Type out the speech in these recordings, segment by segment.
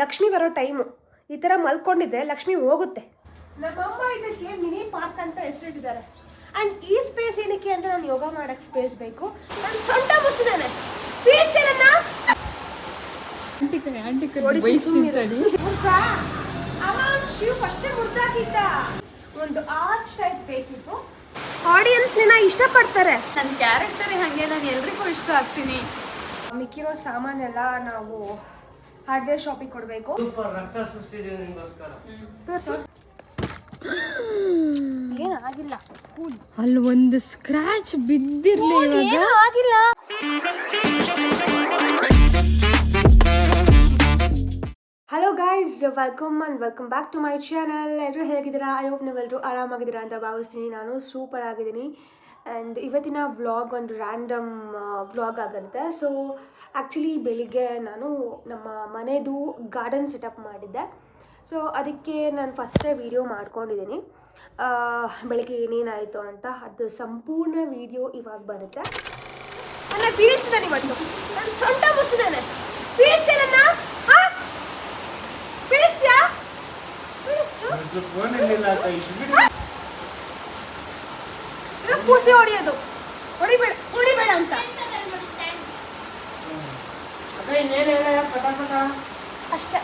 ಲಕ್ಷ್ಮಿ ಬರೋ ಟೈಮು. ಈ ಥರ ಮಲ್ಕೊಂಡಿದ್ರೆ ಲಕ್ಷ್ಮಿ ಹೋಗುತ್ತೆ. ನಮ್ಮಮ್ಮ ಇದಕ್ಕೆ ಮಿನಿ ಪಾರ್ಕ್ ಅಂತ ಹೆಸರಿಟ್ಟಿದ್ದಾರೆ. ಆ್ಯಂಡ್ ಈ ಸ್ಪೇಸ್ ಏನಕ್ಕೆ ಅಂದರೆ ನಾನು ಯೋಗ ಮಾಡೋಕ್ಕೆ ಸ್ಪೇಸ್ ಬೇಕು. ನಾನು ಸೊಂಟ ಮುಸಿದಾನೆ ಒಂದು ಆರ್ಚ್ ಟೈಪ್ ಬೇಕಿತ್ತು. ಆಡಿಯನ್ಸ್ ನಿನ್ನ ಇಷ್ಟಪಡ್ತಾರೆ. ನನ್ನ ಕ್ಯಾರೆಕ್ಟರ್ ಹಂಗೆ ನಾನು ಎಲ್ರಿಗೂ ಇಷ್ಟ ಆಗ್ತೀನಿ. ಮಿಕ್ಕಿರೋ ಸಾಮಾನೆಲ್ಲ ನಾವು ಹಾರ್ಡ್ವೇರ್ ಶಾಪಿಗೆ ಕೊಡಬೇಕು. ಏನಾಗಿಲ್ಲ ಅಲ್ಲಿ ಒಂದು ಸ್ಕ್ರಾಚ್ ಬಿದ್ದಿರ್ಲಿ ಇವಾಗ. ಆಗಿಲ್ಲ. Hello guys welcome and welcome back to my channel ಎಲ್ಲರೂ ಹೇಗಿದ್ದೀರಾ? ಐ ಹೋಪ್ ನೀವೆಲ್ಲರೂ ಆರಾಮಾಗಿದ್ದೀರಾ ಅಂತ ಭಾವಿಸ್ತೀನಿ. ನಾನು ಸೂಪರ್ ಆಗಿದ್ದೀನಿ. ಆ್ಯಂಡ್ ಇವತ್ತಿನ ವ್ಲಾಗ್ ಒಂದು ರ್ಯಾಂಡಮ್ ವ್ಲಾಗ್ ಆಗಿರುತ್ತೆ ಸೊ ಆ್ಯಕ್ಚುಲಿ ಬೆಳಿಗ್ಗೆ ನಾನು ನಮ್ಮ ಮನೆದು ಗಾರ್ಡನ್ ಸೆಟಪ್ ಮಾಡಿದ್ದೆ. ಸೊ ಅದಕ್ಕೆ ನಾನು ಫಸ್ಟೇ ವೀಡಿಯೋ ಮಾಡ್ಕೊಂಡಿದ್ದೀನಿ ಬೆಳಿಗ್ಗೆ ಏನೇನಾಯಿತು ಅಂತ ಅದು ಸಂಪೂರ್ಣ ವೀಡಿಯೋ ಇವಾಗ ಬರುತ್ತೆ. ಅಲ್ಲ ಬೀಳ್ಸಿದಾನೆ ಇವತ್ತು ನಾನು ಸೊಂಟ ಕೂಸಿ ಹೊಡಿಯೋದು ಹೊಡಿಬೇಡ ಹೊಡಿಬೇಡ ಅಂತ. ಅಷ್ಟೇ!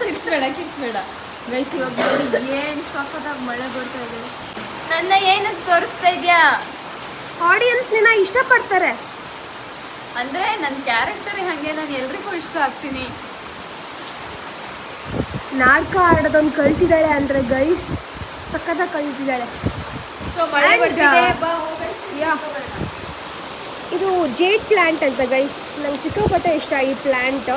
ಕಿತ್ಬೇಡ ಕಿತ್ಬೇಡ. ಗೈಸ್ ಇವಾಗ ನೋಡಿ ಏನ್ ಸಖತ್ತಾಗಿ ಮಳೆ ಬರ್ತಾ ಇದೆ. ನನ್ನ ಏನಕ್ಕೆ ತೋರಿಸ್ತಾ ಇದ್ಯಾ? ಆಡಿಯನ್ಸ್ ನಿನ್ನ ಇಷ್ಟಪಡ್ತಾರೆ. ಅಂದ್ರೆ ನನ್ನ ಕ್ಯಾರೆಕ್ಟರ್ ಹಂಗೆ ನಾನು ಎಲ್ರಿಗೂ ಇಷ್ಟ ಆಗ್ತೀನಿ. ನಾಟಕ ಆಡೋದೊಂದು ಕಲ್ತಿದ್ದಾಳೆ ಅಂದರೆ ಗೈಸ್ ಸಕ್ಕತ್ತಾಗಿ ಕಲ್ತಿದ್ದಾಳೆ. ಸೊ ಮಳೆ ಬರ್ತಿದೆ uh, ಬಾ ಯಾ ಇದು ಜೇಟ್ ಪ್ಲ್ಯಾಂಟ್ ಅಂತ ಗೈಸ್. ನಂಗೆ ಸಿಕ್ಕಾಪಟ್ಟೆ ಇಷ್ಟ ಈ ಪ್ಲ್ಯಾಂಟ್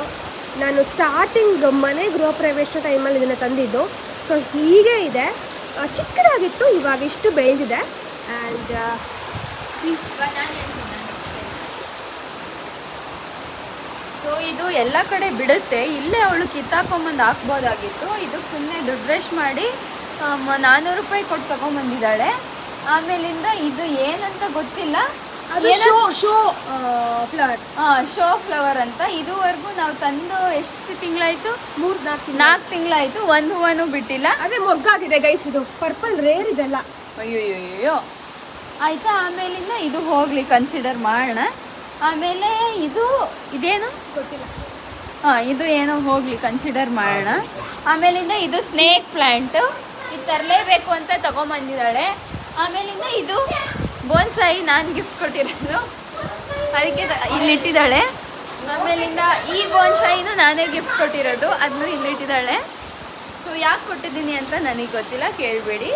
ನಾನು ಸ್ಟಾರ್ಟಿಂಗ್ ಮನೆ ಗೃಹ ಪ್ರವೇಶ ಟೈಮಲ್ಲಿ ಇದನ್ನು ತಂದಿದ್ದು. ಸೊ ಹೀಗೆ ಇದೆ. ಚಿಕ್ಕದಾಗಿತ್ತು ಇವಾಗ ಇಷ್ಟು ಬೆಳೆದಿದೆ. ಆ್ಯಂಡ್ ಸೊ ಇದು ಎಲ್ಲ ಕಡೆ ಬಿಡುತ್ತೆ. ಇಲ್ಲೇ ಅವಳು ಕಿತ್ತಾಕೊಂಬಂದು ಹಾಕ್ಬೋದಾಗಿತ್ತು. ಇದು ಸುಮ್ಮನೆ ದುಡ್ಡು ವೇಸ್ಟ್ ಮಾಡಿ ನಾನ್ನೂರು ರೂಪಾಯಿ ಕೊಟ್ಟು ತಗೊಂಬಂದಿದ್ದಾಳೆ. ಆಮೇಲಿಂದ ಇದು ಏನಂತ ಗೊತ್ತಿಲ್ಲ. Show show flower. Show flower ಅಂತ. ಇದುವರೆಗೂ ನಾವು ತಂದು ಎಷ್ಟು ತಿಂಗಳಾಯ್ತು? ಮೂರು ನಾಲ್ಕು ನಾಲ್ಕು ತಿಂಗಳಾಯ್ತು. ಒಂದು ಹೂವನು ಬಿಟ್ಟಿಲ್ಲ. ಅದೇ ಮೊಗ್ಗಾಗಿದೆ ಗೈಸ್ ಇದು. ಪರ್ಪಲ್ ರೇರ್ ಇದೆಲ್ಲ. ಅಯ್ಯೋ ಆಯ್ತಾ? ಆಮೇಲಿಂದ ಇದು ಹೋಗ್ಲಿ ಕನ್ಸಿಡರ್ ಮಾಡೋಣ. ಆಮೇಲೆ ಇದು ಇದೇನು? ಗೊತ್ತಿಲ್ಲ. ಹಾಂ ಇದು ಏನೋ ಹೋಗ್ಲಿ ಕನ್ಸಿಡರ್ ಮಾಡೋಣ. ಆಮೇಲಿಂದ ಇದು ಸ್ನೇಕ್ ಪ್ಲಾಂಟ್ ಇದು ತರಲೇಬೇಕು ಅಂತ ತಗೊಂಬಂದಿದ್ದಾಳೆ. ಆಮೇಲಿಂದ ಇದು ಬೋನ್ಸಾಯಿ ನಾನು ಗಿಫ್ಟ್ ಕೊಟ್ಟಿರೋದು ಅದಕ್ಕೆ ಇಲ್ಲಿಟ್ಟಿದ್ದಾಳೆ ಆಮೇಲಿಂದ ಈ ಬೋನ್ಸಾಯಿನೂ ನಾನೇ ಗಿಫ್ಟ್ ಕೊಟ್ಟಿರೋದು. ಅದನ್ನು ಇಲ್ಲಿಟ್ಟಿದ್ದಾಳೆ ಸೊ ಯಾಕೆ ಕೊಟ್ಟಿದ್ದೀನಿ ಅಂತ ನನಗೆ ಗೊತ್ತಿಲ್ಲ. ಕೇಳಬೇಡಿ.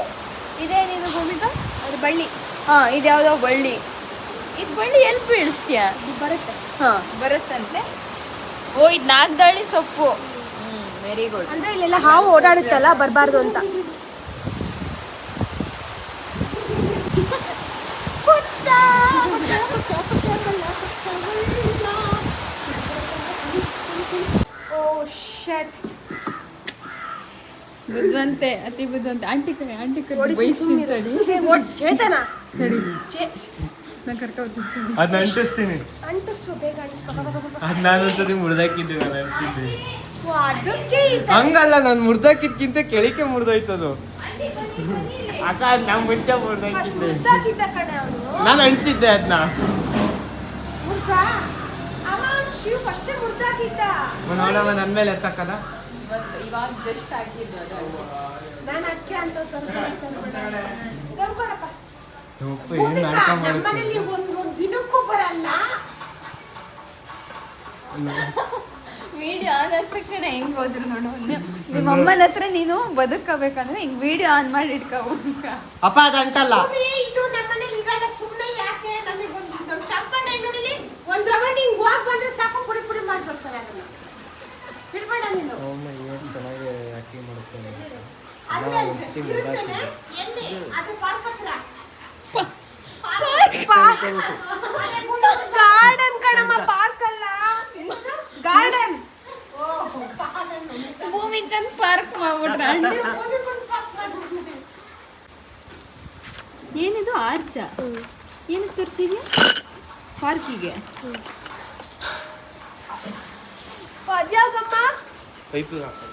ಇದೇನಿದು ಭೂಮಿಕಾ? ಅದು ಬಳ್ಳಿ. ಹಾಂ ಇದ್ಯಾವುದೋ ಬಳ್ಳಿ. ಇದು ಬಳ್ಳಿ ಎಲ್ಲಿ ಬೀಳಿಸ್ತೀಯಾ? ಬರುತ್ತೆ. ಹಾಂ. ಬರುತ್ತಂತೆ. ಓ ಇದು ನಾಗ್ದಾಳಿ ಸೊಪ್ಪು. ವೆರಿ ಗುಡ್ ಅಂದ್ರೆ ಇಲ್ಲೆಲ್ಲ ಹಾವು ಓಡಾಡುತ್ತಲ್ಲ ಬರಬಾರ್ದು ಅಂತ. ಓ ಶಟ್ ಬುದ್ಧಂತೆ ಅತಿ ಬುದ್ಧಂತೆ ಆಂಟಿ ಕೈ ಆಂಟಿ ಕೈ ಚೇತನ. ಚೇ ನಾನು ನಂಟಿಸ್ತೀನಿ ಅದನ್ನ ಅಂಟಿಸ್ತೀನಿ. ಬೇಗ. ಅದ್ ನಾನೊಂದ್ಸತಿ ಮುರಿದಾಕಿದ್ದೀವಲ್ಲ ಅದಕ್ಕೆ ಈ ತರ- ಹಂಗಲ್ಲ ನಾನು ಮುರ್ದಾಕಿದ್ಕಿಂತ ಕೆಳಿಕೆ ಮುರಿದೋಯ್ತದು. ಅಕ್ಕ ಅದ್ ನಮ್ ಮುಂಚೆ ಮುರಿದಾಕಿದ್ದೆ. ನಾನು ಅಣಿಸಿದ್ದೆ ಅದನ್ನ ಮುರ್ದಾಗಿದ್ದ ನೋಡವ ನನ್ ಮೇಲೆ ಎತ್ತಕ್ಕದ ಇವಾಗ ಜಸ್ಟ್ ಹಾಕಿದ್ದು ನಾನು ಅದಕ್ಕೆ ಅಂತ ತಂದ್ಕೊಡಪ್ಪ ಉಪ್ಪು ನಾಟಕ ಮಾಡುತ್ತೆ ನಮ್ಮನೇಲಿ ಒಂದ್ ಒಂದ್ ದಿನಕ್ಕೂ ಬರಲ್ಲ. ವಿಡಿಯೋ ಆನ್ ಆದ ತಕ್ಷಣ ಹೆಂಗ್ ಹೋದ್ರು ನೋಡು ನಿಮ್ಮ ಅಮ್ಮನ ಹತ್ರ ನೀನು ಬದುಕಬೇಕಂದ್ರೆ ಹಿಂಗ್ ವಿಡಿಯೋ ಆನ್ ಮಾಡಿ ಅಪ್ಪ ಅದ್ ಅಂಟಲ್ಲ ಭೂಮಿ, ಇದು ನಮ್ಮನೇಲಿ ಇರಲ್ಲ ಸುಮ್ಮನೆ ಯಾಕೆ ನಮಗೆ ಒಂದು ನಮ್ಮ ಚಪ್ಪಂಡೆ ನೋಡಿಲಿ ಒಂದ್ ರೌಂಡ್ ಹಿಂಗ್ ಹೋಗ್ ಬಂದ್ರೆ ಸಾಕು ಪುಡಿ ಪುಡಿ ಮಾಡ್ಬಿಡ್ತಾರೆ ಅದನ್ನ. ಬಿಡ್ಬೇಡ ನೀನು. ಚೆನ್ನಾಗಿ ಆಕ್ಟಿಂಗ್ ಅದು ಗಾರ್ಡನ್ ಕಣಮ್ಮ ಪಾರ್ಕ್ ಅಲ್ಲ? ಗಾರ್ಡನ್ ಭೂಮಿಕನ್ ಪಾರ್ಕ್ ಮಾಡ್ಬಿಟ್ರ. ಏನಿದು ಆರ್ಚ ಏನಕ್ಕೆ ತರಿಸಿದ್ಯಾ? ಪಾರ್ಕಿಗೆ ಅಲ್ಲ ಪೈಪ್ ಹಾಕಿ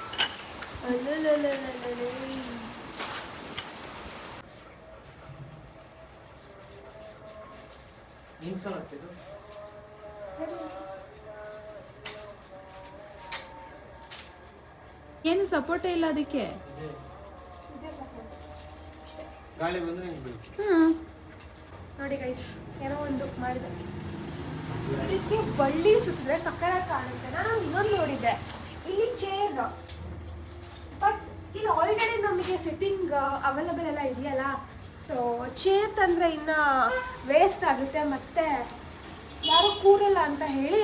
ಏನು ಆಗ್ತಿದ್ದು ಏನು ಸಪೋರ್ಟ್ ಇಲ್ಲ ಅದಕ್ಕೆ? ಗಾಳಿ ಬಂದ್ರೆ ಹಿಂಗೆ ಬಿಡು ಹ್ಮ್. ನೋಡಿ ಗೈಸ್ ಏನೋ ಒಂದು ಮಾಡಿದೆ. ಇದಕ್ಕೆ ಬಳ್ಳಿ ಸುತ್ತಿದ್ರೆ ಸಕ್ಕರೆ ಕಾಣುತ್ತೆ. ನಾನು ಇನ್ನೊಂದು ನೋಡಿದ್ದೆ. ಇಲ್ಲಿ ಚೇರ್ ಬಟ್ ಇಲ್ಲಿ ಆಲ್ರೆಡಿ ನಮಗೆ ಸಿಟ್ಟಿಂಗ್ ಅವೈಲಬಲ್ ಎಲ್ಲ ಇದೆಯಲ್ಲ? ಸೊ ಚೇರ್ ತಂದರೆ ಇನ್ನು ವೇಸ್ಟ್ ಆಗುತ್ತೆ ಮತ್ತೆ ಯಾರು ಕೂರಲ್ಲ ಅಂತ ಹೇಳಿ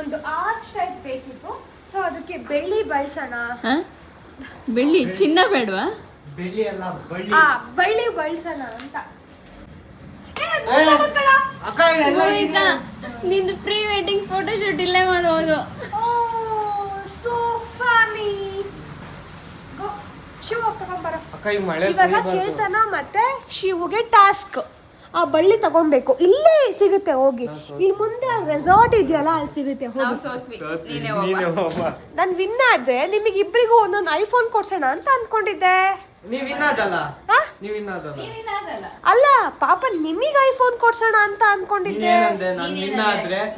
ಒಂದು ಆರ್ಚ್ ಟೈಪ್ ಬೇಕಿತ್ತು. ಸೊ ಅದಕ್ಕೆ ಬೆಳ್ಳಿ ಬಳಸೋಣ. ಬೆಳ್ಳಿ ಚಿನ್ನ ಬೇಡವಾ? ಬೆಳ್ಳಿ ಅಲ್ಲ ಬಳ್ಳಿ. ಆ ಬಳ್ಳಿ ಬಳಸೋಣ ಅಂತ. ನಿಂದು ಪ್ರೀ ವೆಡ್ಡಿಂಗ್ ಫೋಟೋಶೂಟ್ ಇಲ್ಲೇ ಮಾಡುವುದು. ಶಿವ ತಗೊಂಬರೋ. ಅಕ್ಕ ಈ ಮಳೆ ಇವಾಗ ಚೇತನ ಮತ್ತೆ ಶಿವಗೆ ಟಾಸ್ಕ್ ಆ ಬಳ್ಳಿ ತಗೊಬೇಕು. ಇಲ್ಲೇ ಸಿಗುತ್ತೆ ಹೋಗಿ. ಇಲ್ಲಿ ಮುಂದೆ ರೆಸಾರ್ಟ್ ಇದೆಯಲ್ಲ ಅಲ್ಲಿ ಸಿಗುತ್ತೆ ಹೋಗಿ. ಸೋತ್ವಿ. ನೀನೇ ವಿನ್ ಆದ್ರೆ ನಿಮಗೆ ಇಬ್ಬರಿಗೂ ಒಂದೊಂದು ಐಫೋನ್ ಕೊಡ್ಸೋಣ ಅಂತ ಅನ್ಕೊಂಡಿದ್ದೆ. ನೀವ್ ಇನ್ನಾದಲ್ಲ ಹಾ? ನೀವ್ ಇನ್ನಾದಲ್ಲ ಅಲ್ಲ ಪಾಪ ನಿಮಗ್ ಐಫೋನ್ ಕೊಡ್ಸೋಣ ಅಂತ ಅನ್ಕೊಂಡಿದ್ದೆ.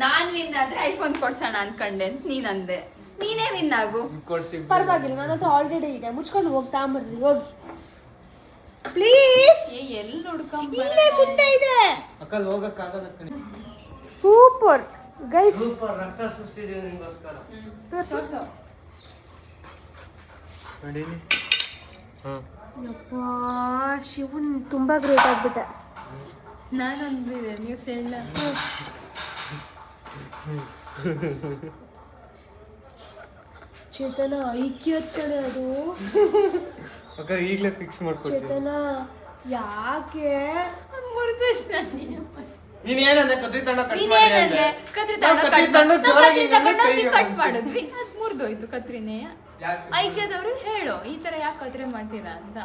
ನಾನ್ ವಿನ್ ಆದ್ರೆ? ಐಫೋನ್ ಕೊಡ್ಸೋಣ ಅನ್ಕೊಂಡೆ. ನೀನಂದೆ. ನೀನೇ ವಿನ್ ಆಗು. ಪರವಾಗಿಲ್ಲ ನನ್ನ ಹತ್ರ ಆಲ್ರೆಡಿ ಇದೆ. ಮುಚ್ಕೊಂಡು ಹೋಗಿ ಬರ್ರಿ ಹೋಗಿ. ಪ್ಲೀಸ್ ಏ ಎಲ್ಲಿ ಹುಡ್ಕೊಂಡ್ ಇಲ್ಲೇ ಮುಂದೆ ಇದೆ. ಅಕ್ಕ ಹೋಗಕ್ಕಾಗಲ್ಲ ಸೂಪರ್ ಗೈಸ್ ಸೂಪರ್ ರಕ್ತ ಸುಸ್ತಿದೆ ನಿಮಗೋಸ್ಕರ. ತೋರ್ಸು. ನೋಡಿ. ಹಾ ಯಪ್ಪ ಶಿವನ್ ತುಂಬಾ ಗ್ರೇಟ್ ಆಗ್ಬಿಟ್ಟೆ. ನಾನು ಅಂದಿದೆ ನೀವು ಸೆಳ್ಳ. ಚೇತನ ಐಕ್ಯತ್ ಕಣೆ ಅದು. ಅಕ್ಕ ಈಗಲೇ ಫಿಕ್ಸ್ ಮಾಡ್ಕೊಡ್ತೀನಿ ಚೇತನ ಯಾಕೆ? ನೀನ್. ಏನಂದೆ? ಕತ್ರಿ ಕಟ್ ಮಾಡಿ ನೀನೇನಂದೆ ಅಂದೆ. ಕತ್ರಿ ನಾವ್ ತಗೊಂಡು ಕತ್ರಿ cut ನಾವ್ ಜೋರಾಗಿ ಕತ್ರಿ ತಗೊಂಡು ಕೈಗೆ ಕಟ್ ಮಾಡ್ಬಿಟ್ವಿ. ಮಾಡಿದ್ವಿ. ಅದ್ ಮುರಿದೋಯ್ತು ಕತ್ರಿನೇ. ಐಕ್ಯದವರು ಐಕ್ಯದವ್ರು ಹೇಳು ಈ ತರ ಯಾಕೆ ಕತ್ರಿ ಮಾಡ್ತೀರಾ ಅಂತ.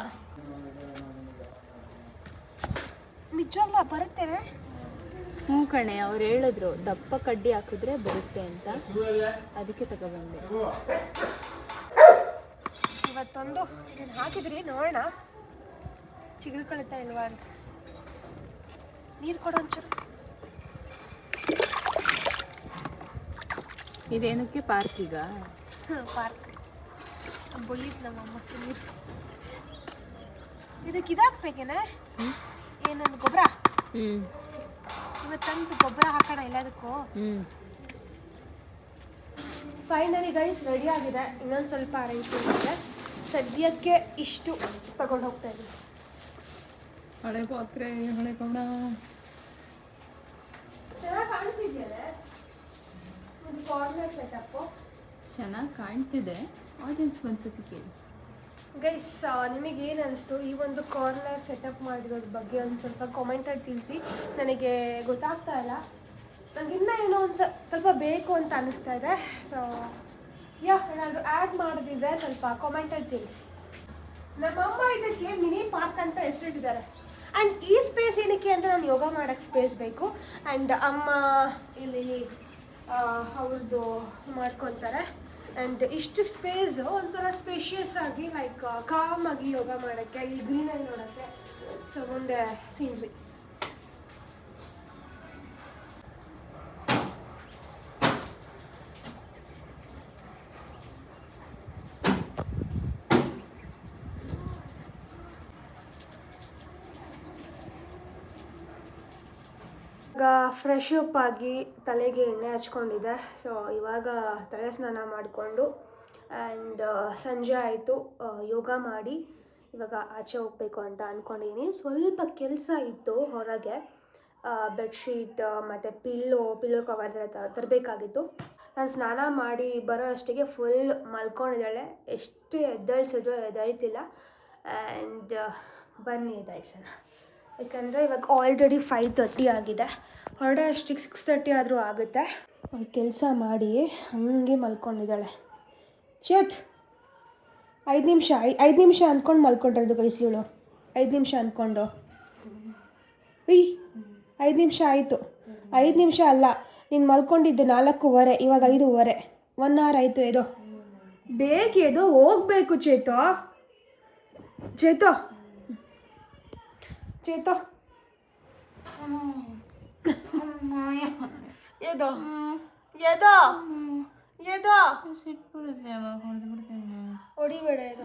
ನಿಜವಾಗ್ಲೂ ಬರುತ್ತೇನೆ ಹ್ಞೂ ಕಣೆ ಅವ್ರು ಹೇಳಿದ್ರು ದಪ್ಪ ಕಡ್ಡಿ ಹಾಕಿದ್ರೆ ಬರುತ್ತೆ ಅಂತ. ಅದಕ್ಕೆ ತಗೊಬಂದೆ. ಇವತ್ತೊಂದು ಇದನ್ನ ಹಾಕಿದ್ರಿ ನೋಡೋಣ. ಚಿಗುಳ್ಕೊಳುತ್ತಾ ಇಲ್ವಾ ಅಂತ. ನೀರು ಕೊಡೋ ಒಂಚೂರು. ಇದೇನಕ್ಕೆ ಪಾರ್ಕಿಗ ಪಾರ್ಕ್. ಬೊಯ್ಯಿತ್ ನಮ್ಮಮ್ಮ ನೀರು. ಇದಕ್ಕೆ ಇದಾಕ್ಬೇಕೇನೆ? ಏನೊಂದು ಗೊಬ್ಬರ ಹ್ಮ್. ಇವತ್ತಂದು ಗೊಬ್ಬರ ಹಾಕೋಣ ಎಲ್ಲದಕ್ಕೂ. ಹ್ಮ್. ಫೈನಲಿ ಗೈಸ್ ರೆಡಿ ಆಗಿದೆ. ಇನ್ನೊಂದು ಸ್ವಲ್ಪ ಅರೇಂಜ್ಮೆಂಟ್ ಇದೆ ಸದ್ಯಕ್ಕೆ ಇಷ್ಟು ತಗೊಂಡು ಹೋಗ್ತಾ ಇದ್ದೀನಿ. ಹಳೆ ಪಾತ್ರೆ ಹಳೆ ಕೋಣ. ಚೆನ್ನಾಗಿ ಕಾಣಿಸ್ತಿದ್ಯಲ್ಲ ಒಂದು ಕಾರ್ನರ್ ಸೆಟಪ್ಪು ಚೆನ್ನಾಗಿ ಕಾಣ್ತಿದೆ. ಆಡಿಯನ್ಸ್ ಒಂದ್ಸತಿ ಕೇಳಿ. ಗೈಸ್ ನಿಮಗೆ ಏನು ಅನಿಸ್ತು? ಈ ಒಂದು ಕಾರ್ನರ್ ಸೆಟಪ್ ಮಾಡಿರೋದ್ರ ಬಗ್ಗೆ ಒಂದು ಸ್ವಲ್ಪ ಕಾಮೆಂಟಲ್ಲಿ ತಿಳಿಸಿ. ನನಗೆ ಗೊತ್ತಾಗ್ತಾ ಇಲ್ಲ. ನನಗೆ ಇನ್ನೂ ಏನೋ ಒಂದು ಸ್ವಲ್ಪ ಬೇಕು ಅಂತ ಅನಿಸ್ತಾ ಇದೆ. ಸೊ ಯಾ ಏನಾದರೂ ಆ್ಯಡ್ ಮಾಡೋದಿದ್ರೆ ಸ್ವಲ್ಪ ಕಾಮೆಂಟಲ್ಲಿ ತಿಳಿಸಿ. ನಮ್ಮಮ್ಮ ಇದಕ್ಕೆ ಮಿನಿ ಪಾರ್ಕ್ ಅಂತ ಹೆಸರಿಟ್ಟಿದ್ದಾರೆ. ಆ್ಯಂಡ್ ಈ ಸ್ಪೇಸ್ ಏನಕ್ಕೆ ಅಂದರೆ ನಾನು ಯೋಗ ಮಾಡೋಕ್ಕೆ ಸ್ಪೇಸ್ ಬೇಕು. ಆ್ಯಂಡ್ ಅಮ್ಮ ಇಲ್ಲಿ ಅವ್ರದ್ದು ಮಾಡ್ಕೊತಾರೆ. ಆ್ಯಂಡ್ ಇಷ್ಟು ಸ್ಪೇಸ್ ಒಂಥರ ಸ್ಪೇಷಿಯಸ್ ಆಗಿ ಲೈಕ್ ಕಾಮ್ ಆಗಿ ಯೋಗ ಮಾಡೋಕ್ಕೆ, ಈ ಗ್ರೀನರಿ ನೋಡೋಕ್ಕೆ ಸೊ ಮುಂದೆ ಸೀನ್ರಿ ಈಗ ಫ್ರೆಶ್ ಅಪ್ ಆಗಿ ತಲೆಗೆ ಎಣ್ಣೆ ಹಚ್ಕೊಂಡಿದ್ದೆ ಸೊ ಇವಾಗ ತಲೆ ಸ್ನಾನ ಮಾಡಿಕೊಂಡು ಆ್ಯಂಡ್ ಸಂಜೆ ಆಯಿತು. ಯೋಗ ಮಾಡಿ ಇವಾಗ ಆಚೆ ಹೋಗಬೇಕು ಅಂತ ಅಂದ್ಕೊಂಡಿದ್ದೀನಿ ಸ್ವಲ್ಪ ಕೆಲಸ ಇತ್ತು ಹೊರಗೆ. ಬೆಡ್ಶೀಟ್ ಮತ್ತು ಪಿಲ್ಲೋ ಪಿಲ್ಲೋ ಕವರ್ಸ್ ಎಲ್ಲ ತರಬೇಕಾಗಿತ್ತು. ನಾನು ಸ್ನಾನ ಮಾಡಿ ಬರೋ ಅಷ್ಟಿಗೆ ಫುಲ್ ಮಲ್ಕೊಂಡಿದ್ದಾಳೆ. ಎಷ್ಟು ಎದ್ದೇಳಿಸಿದ್ರು ಎದ್ದೇಳ್ತಿಲ್ಲ. ಆ್ಯಂಡ್ ಬನ್ನಿ ಎದ್ದೇಳ್ಸೋಣ ಯಾಕಂದರೆ ಇವಾಗ ಆಲ್ರೆಡಿ ಫೈವ್ ತರ್ಟಿ ಆಗಿದೆ. ಹೊರಡೆ ಅಷ್ಟಿಗೆ ಸಿಕ್ಸ್ ತರ್ಟಿ ಆದರೂ ಆಗುತ್ತೆ. ಒಂದು ಕೆಲಸ ಮಾಡಿ ಹಾಗೆ ಮಲ್ಕೊಂಡಿದ್ದಾಳೆ. ಚೇತ್, ಐದು ನಿಮಿಷ, ಐ, ಐದು ನಿಮಿಷ ಅಂದ್ಕೊಂಡು ಮಲ್ಕೊಂಡಿರೋದು ಕೈಸಿಳು ಐದು ನಿಮಿಷ ಅಂದ್ಕೊಂಡು ಉಯ್, ಐದು ನಿಮಿಷ ಆಯಿತು. ಐದು ನಿಮಿಷ ಅಲ್ಲ, ನೀನು ಮಲ್ಕೊಂಡಿದ್ದು ನಾಲ್ಕೂವರೆ, ಇವಾಗ ಐದೂವರೆ. ಒನ್ ಅವರ್ ಆಯಿತು ಎದೋ. ಬೇಗ ಹೋಗ್ಬೇಕು ಚೇತೋ. ಚೇತೋ ಚೇತೋ? ಎದೋ? ಎದೋ? ಎದೋ? ಹೊಡಿಬೇಡ ಎದೋ.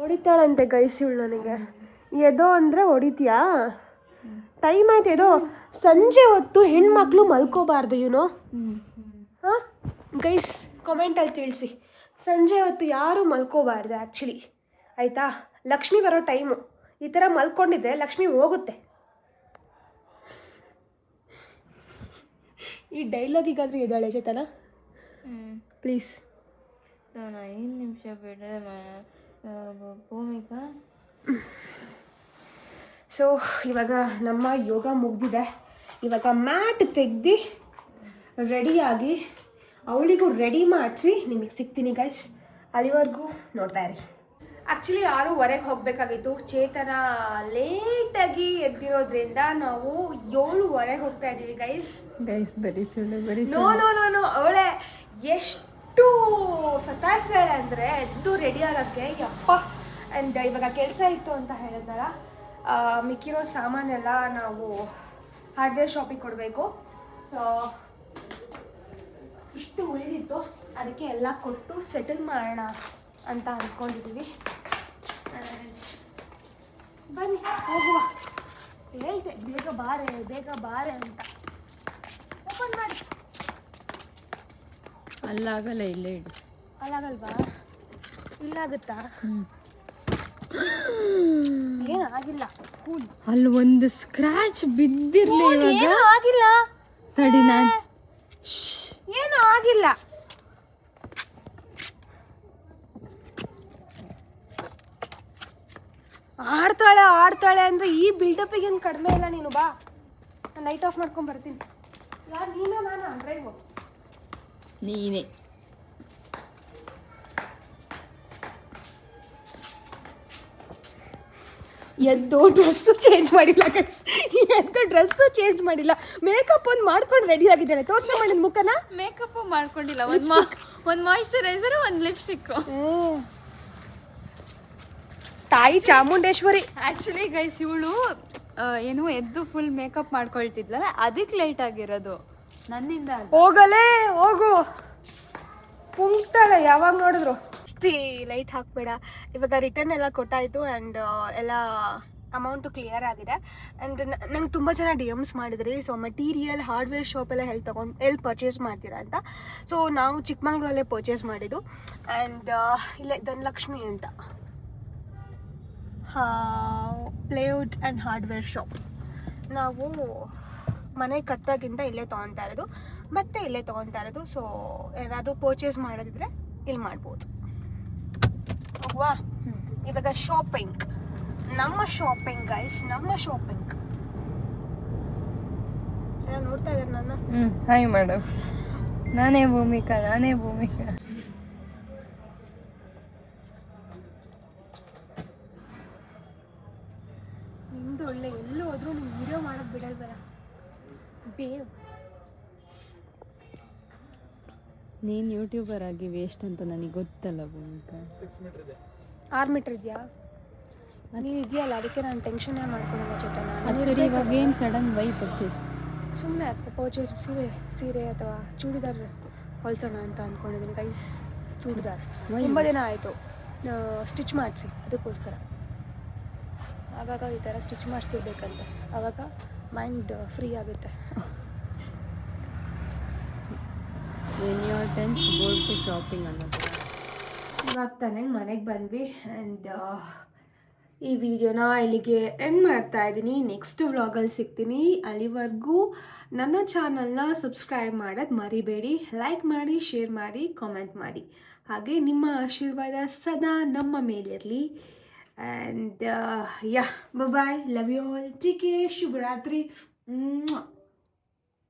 ಹೊಡಿತಾಳಂತೆ ಗೈಸಿವಳು ನನಗೆ. ಎದೋ ಅಂದರೆ ಹೊಡಿತೀಯಾ? ಟೈಮ್ ಆಯ್ತು ಎದೋ. ಸಂಜೆ ಹೊತ್ತು ಹೆಣ್ಮಕ್ಳು ಮಲ್ಕೋಬಾರ್ದು ಯುನೋ ಹಾಂ? ಗೈಸ್ ಕಾಮೆಂಟಲ್ಲಿ ತಿಳಿಸಿ. ಸಂಜೆ ಹೊತ್ತು ಯಾರೂ ಮಲ್ಕೋಬಾರ್ದು ಆ್ಯಕ್ಚುಲಿ ಆಯಿತಾ? ಲಕ್ಷ್ಮಿ ಬರೋ ಟೈಮು ಈ ಥರ ಮಲ್ಕೊಂಡಿದ್ರೆ ಲಕ್ಷ್ಮಿ ಹೋಗುತ್ತೆ. ಈ ಡೈಲಾಗಿಗಾದ್ರೂ ಇದ್ದಾಳೆ ಚೇತನ? ಪ್ಲೀಸ್ ನಾನು ಐದು ನಿಮಿಷ ಬಿಟ್ಟರೆ ಭೂಮಿಕಾ? ಸೊ ಇವಾಗ ನಮ್ಮ ಯೋಗ ಮುಗ್ದಿದೆ. ಇವಾಗ ಮ್ಯಾಟ್ ತೆಗ್ದು ರೆಡಿಯಾಗಿ ಅವಳಿಗೂ ರೆಡಿ ಮಾಡಿಸಿ ನಿಮಗೆ ಸಿಗ್ತೀನಿ ಗೈಸ್ ಅಲ್ಲಿವರೆಗೂ ನೋಡ್ತಾ ಇರಿ. ಆ್ಯಕ್ಚುಲಿ ಆರೂವರೆಗೆ ಹೋಗಬೇಕಾಗಿತ್ತು. ಚೇತನ ಲೇಟಾಗಿ ಎದ್ದಿರೋದ್ರಿಂದ ನಾವು ಏಳುವರೆಗೆ ಹೋಗ್ತಾ ಇದ್ದೀವಿ ಗೈಸ್ ಗೈಸ್ ಬರಿ ಸುಳ್ಳು ಬರಿ ನೋ ನೋ ನೋ ನೋ ಅವಳೆ ಎಷ್ಟು ಸತಾಯಿಸ್ತಾಳೆ ಅಂದರೆ ಎದ್ದು ರೆಡಿ ಆಗೋಕ್ಕೆ ಯಪ್ಪ ಆ್ಯಂಡ್ ಇವಾಗ ಕೆಲಸ ಇತ್ತು ಅಂತ ಹೇಳಿದಾರ ಮಿಕ್ಕಿರೋ ಸಾಮಾನೆಲ್ಲ ನಾವು ಹಾರ್ಡ್ವೇರ್ ಶಾಪಿಗೆ ಕೊಡಬೇಕು. ಸೊ ಇಷ್ಟು ಉಳಿದಿತ್ತು. ಅದಕ್ಕೆ ಎಲ್ಲ ಕೊಟ್ಟು ಸೆಟಲ್ ಮಾಡೋಣ ಅಂತ ಅಂದ್ಕೊಂಡಿದ್ದೀವಿ ಬನ್ನಿ ಹೋಗುವ. ಹೇಳ್ತೆ ಬೇಗ ಬಾರೆ ಬೇಗ ಬಾರೆ ಅಂತ. ಓಪನ್ ಮಾಡಿ. ಅಲ್ಲಾಗಲ್ಲ ಇಲ್ಲೇ ಇಡು. ಅಲ್ಲಾಗಲ್ವಾ? ಇಲ್ಲಾಗುತ್ತಾ ಏನಾಗಿಲ್ಲ ಕೂಲ್ ಅಲ್ಲಿ ಒಂದು ಸ್ಕ್ರಾಚ್ ಬಿದ್ದಿರ್ಲಿ ಇವಾಗ. ಆಗಿಲ್ಲ. ತಡಿ ನಾನು ಏನೂ ಆಗಿಲ್ಲ. ಆಡ್ತಾಳೆ ಆಡ್ತಾಳೆ ಅಂದ್ರೆ ಈ ಬಿಲ್ಡಪ್ಪಿಗೆ ಏನು ಕಡಿಮೆ ಇಲ್ಲ ನೀನು ಬಾ. ನಾನು ನೈಟ್ ಆಫ್ ಮಾಡ್ಕೊಂಡು ಬರ್ತೀನಿ. ಯಾರು ನೀನು ನಾನು? ಡ್ರೈವು ನೀನೇ. ಎದ್ದು ಡ್ರೆಸ್ಸು ಚೇಂಜ್ ಮಾಡಿಲ್ಲ ಕಟ್ಸ್ ಎದ್ದು ಡ್ರೆಸ್ಸು ಚೇಂಜ್ ಮಾಡಿಲ್ಲ. ಮೇಕಪ್ ಒಂದು ಮಾಡ್ಕೊಂಡು ರೆಡಿ ಆಗಿದ್ದಾಳೆ. ತೋರ್ಸ ಮಾಡಿದ ಮುಖನ. ಮೇಕಪ್ ಮಾಡ್ಕೊಂಡಿಲ್ಲ. ಒಂದು ಮಾ ಒಂದು ಮಾಯಿಶ್ಚರೈಸರ್ ಒಂದು ಲಿಪ್ಸ್ಟಿಕ್ ತಾಯಿ ಚಾಮುಂಡೇಶ್ವರಿ. ಆಕ್ಚುಲಿ ಗೈಸ್ ಇವಳು ಏನು ಎದ್ದು ಫುಲ್ ಮೇಕಪ್ ಮಾಡ್ಕೊಳ್ತಿದ್ಲಲ್ಲ ಅದಕ್ಕೆ ಲೇಟ್ ಆಗಿರೋದು. ನನ್ನಿಂದ ಅಲ್ಲ. ಹೋಗಲೇ ಹೋಗು. ಕುಂಗ್ತಾಳೆ ಯಾವಾಗ ನೋಡಿದ್ರು? ಲೈಟ್ ಹಾಕ್ಬೇಡ. ಇವಾಗ ರಿಟರ್ನ್ ಎಲ್ಲ ಕೊಟ್ಟಾಯಿತು ಆ್ಯಂಡ್ ಎಲ್ಲ ಅಮೌಂಟು ಕ್ಲಿಯರ್ ಆಗಿದೆ. ಆ್ಯಂಡ್ ನಂಗೆ ತುಂಬ ಜನ ಡಿ ಎಮ್ಸ್ ಮಾಡಿದ್ರಿ. ಸೊ ಮಟೀರಿಯಲ್ ಹಾರ್ಡ್ವೇರ್ ಶಾಪೆಲ್ಲ ಎಲ್ಲಿ ತೊಗೊಂಡು ಎಲ್ಲಿ ಪರ್ಚೇಸ್ ಮಾಡ್ತೀರಾ ಅಂತ. ಸೊ ನಾವು ಚಿಕ್ಕಮಂಗ್ಳೂರಲ್ಲೇ ಪರ್ಚೇಸ್ ಮಾಡಿದ್ದು. ಆ್ಯಂಡ್ ಇಲ್ಲೇ ಧನಲಕ್ಷ್ಮಿ ಅಂತ. ಪ್ಲೇವುಡ್ ಆ್ಯಂಡ್ ಹಾರ್ಡ್ವೇರ್ ಶಾಪ್ ನಾವು ಮನೆ ಕಟ್ಟಿದಾಗಿಂದ ಇಲ್ಲೇ ತೊಗೊತಾ ಇರೋದು. ಮತ್ತೆ ಇಲ್ಲೇ ತೊಗೊತಾ ಇರೋದು. ಸೊ ಏನಾದರೂ ಪರ್ಚೇಸ್ ಮಾಡೋದಿದ್ರೆ ಇಲ್ಲಿ ಮಾಡ್ಬೋದು. ಹೋಗುವಾ? ಇವಾಗ ಶಾಪಿಂಗ್ ನಮ್ಮ ಶಾಪಿಂಗ್ ಗೈಸ್ ನಮ್ಮ ಶಾಪಿಂಗ್ ನೋಡ್ತಾ ಇದ್ದಾರೆ ನನ್ನ? ಹ್ಞೂ ಹಾಯ್ ಮೇಡಮ್ ನಾನೇ ಭೂಮಿಕಾ ನಾನೇ ಭೂಮಿಕಾ ನಿಮ್ದು ಒಳ್ಳೆ ಎಲ್ಲೂ ಹೋದ್ರೂ ನೀವು ವಿಡಿಯೋ ಮಾಡೋದು ಬಿಡಲ್ವಲ್ಲ ಬೇವ್ ನೀನು ಯೂಟ್ಯೂಬರ್ ಆಗಿ ವೇಸ್ಟ್ ಅಂತ ನನಗೆ ಗೊತ್ತಲ್ಲ ಭೂಮಿಕಾ ಆರು ಮೀಟರ್ ಇದೆಯಾ? ನೀವು ಇದೆಯಲ್ಲ ಅದಕ್ಕೆ ನಾನು ಟೆನ್ಷನ್ನೇ ಮಾಡ್ಕೊಳಲ್ಲ ಚೇತನ ಅದು ಸರಿ ಇವಾಗ ಏನು ಸಡನ್ ವೈ ಪರ್ಚೇಸ್ ಸುಮ್ಮನೆ ಪರ್ಚೇಸ್ ಸೀರೆ ಸೀರೆ ಅಥವಾ ಚೂಡಿದಾರ್ ಹೊಲ್ಸೋಣ ಅಂತ ಅಂದ್ಕೊಂಡಿದ್ದೀನಿ ಗೈಸ್ ಚೂಡಿದಾರ್? ತುಂಬ ದಿನ ಆಯಿತು. ಸ್ಟಿಚ್ ಮಾಡಿಸಿ ಅದಕ್ಕೋಸ್ಕರ. ಆವಾಗ ಈ ಥರ ಸ್ಟಿಚ್ ಮಾಡಿಸ್ತಿರ್ಬೇಕಂತೆ. ಆವಾಗ ಮೈಂಡ್ ಫ್ರೀ ಆಗುತ್ತೆ. ವೆನ್ ಗೋಲ್ಡ್ ಶಾಪಿಂಗ್ ಅನ್ನೋದು. ಇವಾಗ ತಾನೇ ಮನೆಗೆ ಬಂದ್ವಿ ಆ್ಯಂಡ್ ಈ ವಿಡಿಯೋನ ಇಲ್ಲಿಗೆ ಎಂಡ್ ಮಾಡ್ತಾ ಇದ್ದೀನಿ. ನೆಕ್ಸ್ಟ್ ವ್ಲಾಗಲ್ಲಿ ಸಿಗ್ತೀನಿ. ಅಲ್ಲಿವರೆಗೂ ನನ್ನ ಚಾನಲ್ನ ಸಬ್ಸ್ಕ್ರೈಬ್ ಮಾಡೋದು ಮರಿಬೇಡಿ. ಲೈಕ್ ಮಾಡಿ ಶೇರ್ ಮಾಡಿ ಕಾಮೆಂಟ್ ಮಾಡಿ. ಹಾಗೆ ನಿಮ್ಮ ಆಶೀರ್ವಾದ ಸದಾ ನಮ್ಮ ಮೇಲಿರಲಿ. And yeah bye love you all TK ಶುಭರಾತ್ರಿ.